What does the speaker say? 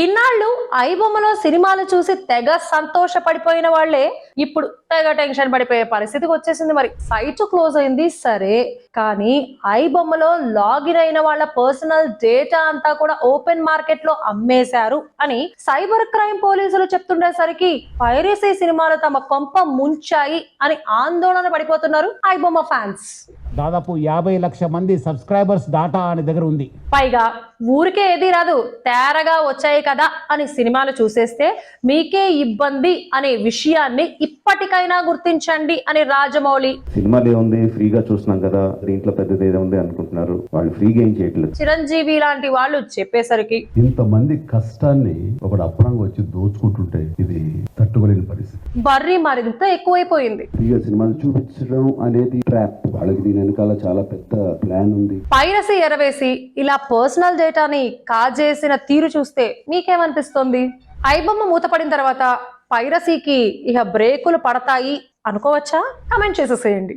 ఇన్నాళ్ళు ఐబొమ్మలో సినిమాలు చూసి తెగ సంతోషపడిపోయిన వాళ్ళే ఇప్పుడు తెగ టెన్షన్ పడిపోయే పరిస్థితికి వచ్చేసింది. మరి సైట్ క్లోజ్ అయింది సరే. కానీ ఐబొమ్మలో లాగిన్ అయిన వాళ్ళ పర్సనల్ డేటా అంతా కూడా ఓపెన్ మార్కెట్లో అమ్మేశారు అని సైబర్ క్రైమ్ పోలీసులు చెప్తుండేసరికి పైరసీ సినిమాలు తమ కొంప ముంచాయి అని ఆందోళన పడిపోతున్నారు ఐబొమ్మ ఫ్యాన్స్. దాదాపు యాభై లక్ష మంది సబ్స్క్రైబర్స్ డాటా అని దగ్గర ఉంది. పైగా ఊరికే ఏది రాదు తేరగా వచ్చాయి కదా అని సినిమాలు చూసేస్తే మీకే ఇబ్బంది అనే విషయాన్ని ఇప్పటికైనా గుర్తించండి అని రాజమౌళి. సినిమాలు ఏముంది? ఫ్రీగా చూస్తున్నాం కదా దీంట్లో పెద్దది ఏదో ఉంది అనుకుంటున్నారు. వాళ్ళు ఫ్రీగా ఏం చేయట్లేదు. చిరంజీవి లాంటి వాళ్ళు చెప్పేసరికి ఇంతమంది కష్టాన్ని ఒకడు అప్పనంగా వచ్చి దోచుకుంటుంటే ఇది తట్టుకోలేని పరిస్థితి. బర్రీ మరింత ఎక్కువైపోయింది. ఫ్రీగా సినిమాలు చూపించడం అనేది ట్రాప్ వాళ్ళకి దీని వెనకాల చాలా పెద్ద ప్లాన్ ఉంది. పైరసీ ఎరవేసి ఇలా పర్సనల్ డేటాని కాజేసిన తీరు చూస్తే మీకేమనిపిస్తుంది? ఐబొమ్మ మూతపడిన తర్వాత పైరసీకి ఇక బ్రేకులు పడతాయి అనుకోవచ్చా? కమెంట్ చేసేసేయండి.